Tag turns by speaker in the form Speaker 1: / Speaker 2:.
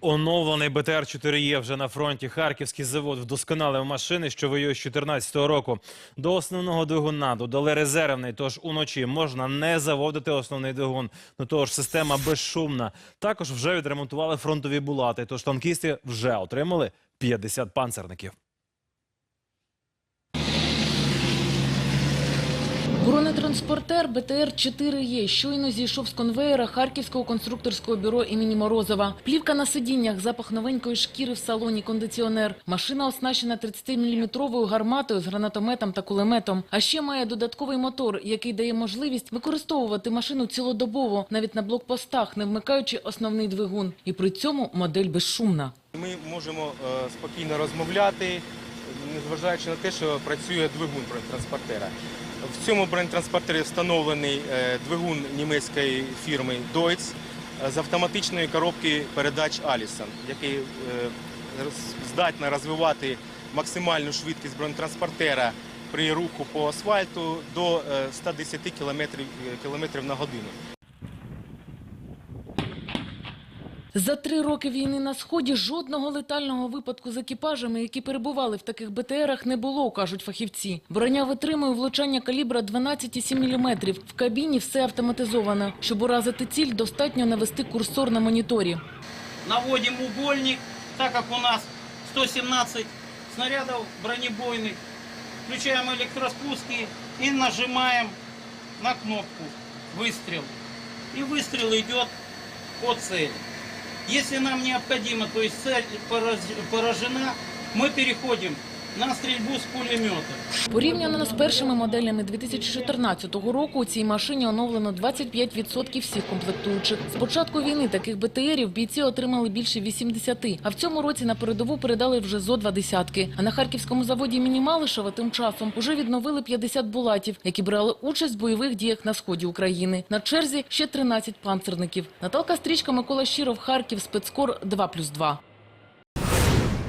Speaker 1: Оновлений БТР-4Е вже на фронті. Харківський завод вдосконалив машини, що воює з 2014 року. До основного двигуна додали резервний, тож уночі можна не заводити основний двигун. До того ж, система безшумна. Також вже відремонтували фронтові булати, тож танкісти вже отримали 50 панцерників.
Speaker 2: Бронетранспортер БТР-4Е щойно зійшов з конвеєра Харківського конструкторського бюро імені Морозова. Плівка на сидіннях, запах новенької шкіри в салоні, кондиціонер. Машина оснащена 30-мм гарматою з гранатометом та кулеметом. А ще має додатковий мотор, який дає можливість використовувати машину цілодобово, навіть на блокпостах, не вмикаючи основний двигун. І при цьому модель безшумна.
Speaker 3: Ми можемо е, спокійно розмовляти, незважаючи на те, що працює двигун бронетранспортера. В цьому бронетранспортері встановлений е, двигун німецької фірми Deutz е, з автоматичної коробки передач Allison, який е, здатна розвивати максимальну швидкість бронетранспортера при руху по асфальту до е, 110 км, км на годину.
Speaker 2: За три роки війни на сході жодного летального випадку з екіпажами, які перебували в таких БТРах, не було, кажуть фахівці. Броня витримує влучання калібра 12,7 мм. В кабіні все автоматизовано. Щоб уразити ціль, достатньо навести курсор на моніторі.
Speaker 4: наводим угольник, так как у нас 117 снарядов бронебойных, включаем электроспуски и нажимаем на кнопку выстрел. И выстрел идет по цели. Если нам необходимо, то есть цель поражена, мы переходим на стрельбу с пулемета.
Speaker 2: Порівняно з першими моделями 2014 року у цій машині оновлено 25% всіх комплектуючих. З початку війни таких БТРів бійці отримали більше 80, а в цьому році на передову передали вже зо два десятки. А на харківському заводі імені Малишева тим часом уже відновили 50 булатів, які брали участь в бойових діях на сході України. На черзі ще 13 панцерників. Наталка Стрічка, Микола Щиров, Харків, спецкор 2+,2.